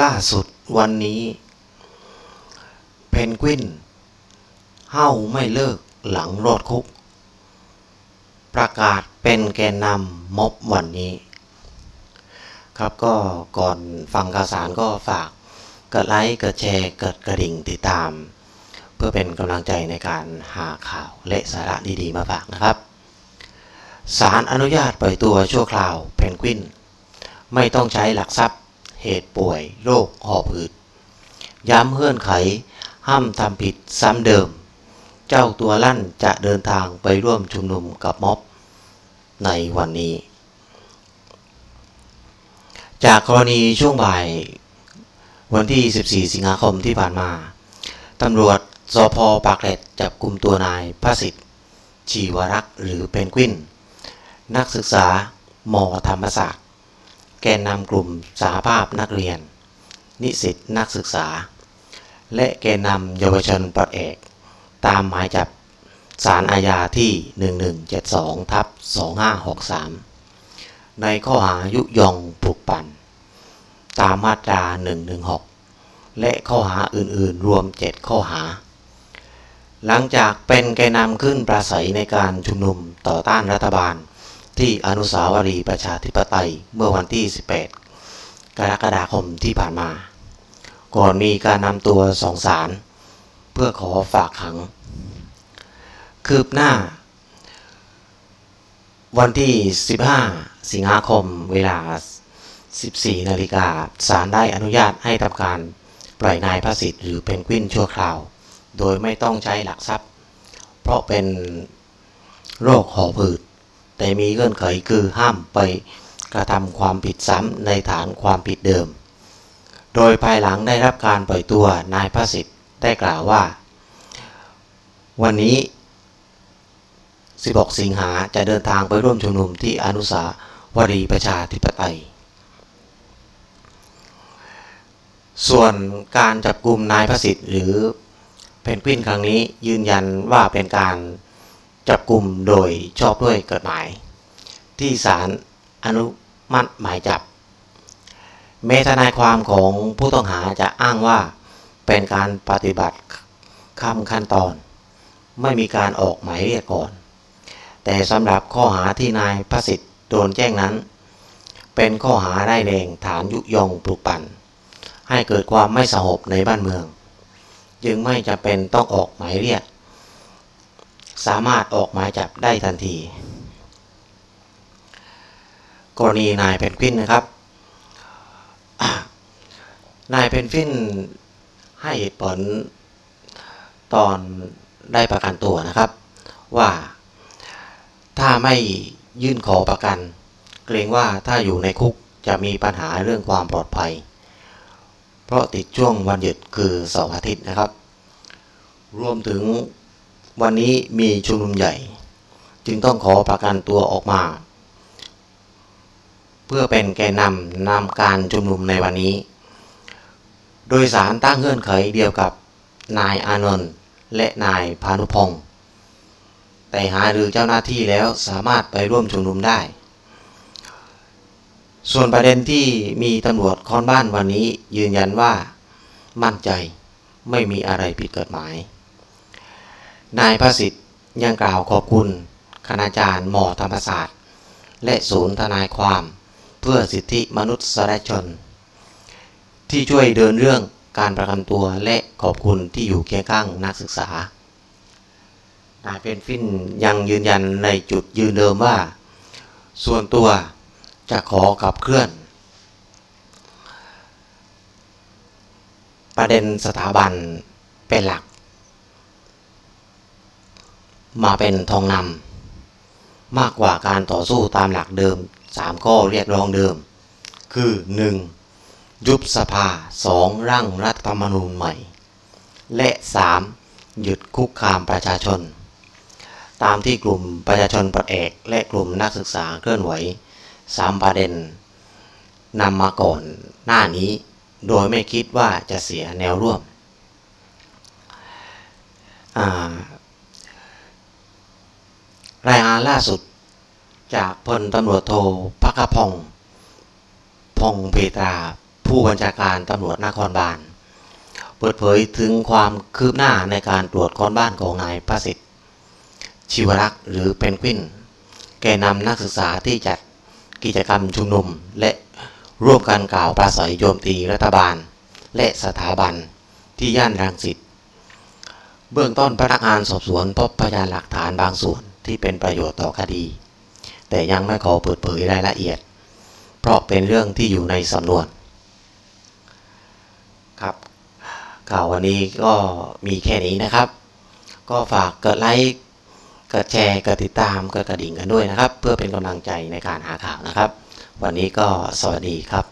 ล่าสุดวันนี้เพนกวินเฮ้าไม่เลิกหลังรอดคุก ประกาศเป็นแกนนำม็อบวันนี้ ครับก็ก่อนฟังข่าวสารก็ฝากกดไลค์กดแชร์กดกระดิ่งติดตาม เพื่อเป็นกำลังใจในการหาข่าวและสาระดีๆมาฝากนะครับศาลอนุญาตปล่อยตัวชั่วคราวเพนกวิน ไม่ต้องใช้หลักทรัพย์ เหตุป่วยโรคหอบหืดย้ำเงื่อนไข ห้ามทำผิดซ้ำเดิม เจ้าตัวลั่นจะเดินทางไปร่วมชุมนุมกับม็อบในวันนี้ จากกรณีช่วงบ่ายวันที่ 14 สิงหาคมที่ผ่านมา ตำรวจสพปากเกร็ดจับกลุ่มตัวนายพระสิทธิ์ชีวรักษ์หรือเพนกวิน นักศึกษามธรรมศาสตร์ แกนนำกลุ่มสหภาพนักเรียน นิสิตนักศึกษา และแกนนำเยาวชนปลดเอก ตามหมายจับสารอาญาที่ 1172 ทับ 2563 ในข้อหายุยงปลุกปั่น ตามมาตรา 116 และข้อหาอื่นๆ รวม 7 ข้อหา หลังจากเป็นแกนนำขึ้นปราศัยในการชุมนุมต่อต้านรัฐบาล ที่อนุสาวรีย์ประชาธิปไตยเมื่อวันที่ 18 กรกฎาคมที่ผ่านมา ก่อนมีการนำตัวสองสาร เพื่อขอฝากขัง คืบหน้า วันที่ 15 สิงหาคมเวลา 14 นาฬิกาศาลได้อนุญาตให้ทำการปล่อยนายพระสิทธิ์หรือเป็นกวินชั่วคราว โดยไม่ต้องใช้หลักทรัพย์ เพราะเป็นโรคหอบหืด แต่มีเงื่อนไขคือห้ามไปกระทำความผิดซ้ำในฐานความผิดเดิม โดยภายหลังได้รับการปล่อยตัวนายพระสิทธิ์ได้กล่าวว่า วันนี้ 16 สิงหาจะเดินทางไปร่วมชุมนุมที่อนุสาวรีย์ประชาธิปไตย ส่วนการจับกลุ่มนายพระสิทธิ์หรือเพนกวินครั้งนี้ยืนยันว่าเป็นการ จับกลุ่มโดยชอบด้วยกฎหมาย ที่ศาลอนุมัติหมายจับ เมทนายความของผู้ต้องหาจะอ้างว่าเป็นการปฏิบัติข้ามขั้นตอน ไม่มีการออกหมายเรียกก่อน แต่สำหรับข้อหาที่นายพระสิทธิ์โดนแจ้งนั้น เป็นข้อหาได้แรงฐานยุยงปลุกปั่น ให้เกิดความไม่สงบในบ้านเมือง จึงไม่จำเป็นต้องออกหมายเรียก สามารถออกหมายจับได้ทันที กรณีนายเพนกวินนะครับนายเพนกวินให้เหตุผลตอนได้ประกันตัวนะครับ ว่าถ้าไม่ยื่นขอประกัน เกรงว่าถ้าอยู่ในคุกจะมีปัญหาเรื่องความปลอดภัย เพราะติดช่วงวันหยุดคือเสาร์อาทิตย์นะครับ รวมถึง วันนี้มีชุมนุมใหญ่ จึงต้องขอประกันตัวออกมา เพื่อเป็นแกนนำนำการชุมนุมในวันนี้ โดยสารตั้งเงื่อนไขเดียวกับนายอานนท์และนายพานุพงศ์แต่หาหรือเจ้าหน้าที่แล้วสามารถไปร่วมชุมนุมได้ ส่วนประเด็นที่มีตำรวจค้อนบ้านวันนี้ยืนยันว่ามั่นใจไม่มีอะไรผิดกฎหมาย นายพระสิทธิ์ยังกล่าวขอบคุณคณาจารย์หมอธรรมศาสตร์ และศูนย์ทนายความเพื่อสิทธิมนุษยชน ที่ช่วยเดินเรื่องการประกันตัวและขอบคุณที่อยู่เคียงข้างนักศึกษานายเพนฟินยังยืนยันในจุดยืนเดิมว่า ส่วนตัวจะขอขับเคลื่อน ประเด็นสถาบันเป็นหลัก มาเป็นทองนำมากกว่าการต่อสู้ตามหลักเดิม 3 ข้อเรียกร้องเดิม คือ 1. ยุบสภา 2. ร่างรัฐธรรมนูญใหม่ และ 3. หยุดคุกคามประชาชน ตามที่กลุ่มประชาชนปลดเอกและกลุ่มนักศึกษาเคลื่อนไหวสามประเด็นนำมาก่อนหน้านี้ โดยไม่คิดว่าจะเสียแนวร่วมอ่า รายงานล่าสุดจากพลตำรวจโทพักพงศ์พงเพตรา ผู้บัญชาการตำรวจนครบาล เปิดเผยถึงความคืบหน้าในการตรวจค้นบ้านของนายประสิทธิ์ชีวรักษ์หรือเพนกวิน แกนนำนักศึกษาที่จัดกิจกรรมชุมนุม และร่วมกันกล่าวปราศัยโจมตีรัฐบาล และสถาบันที่ย่านรังสิต เบื้องต้นพนักงานสอบสวนพบพยานหลักฐานบางส่วน ที่เป็นประโยชน์ต่อคดี แต่ยังไม่ขอเปิดเผยรายละเอียด เพราะเป็นเรื่องที่อยู่ในสำนวน ครับ ข่าววันนี้ก็มีแค่นี้นะครับ ก็ฝากกดไลค์กดแชร์กดติดตามกดกระดิ่งกันด้วยนะครับ เพื่อเป็นกำลังใจในการหาข่าวนะครับ วันนี้ก็สวัสดีครับ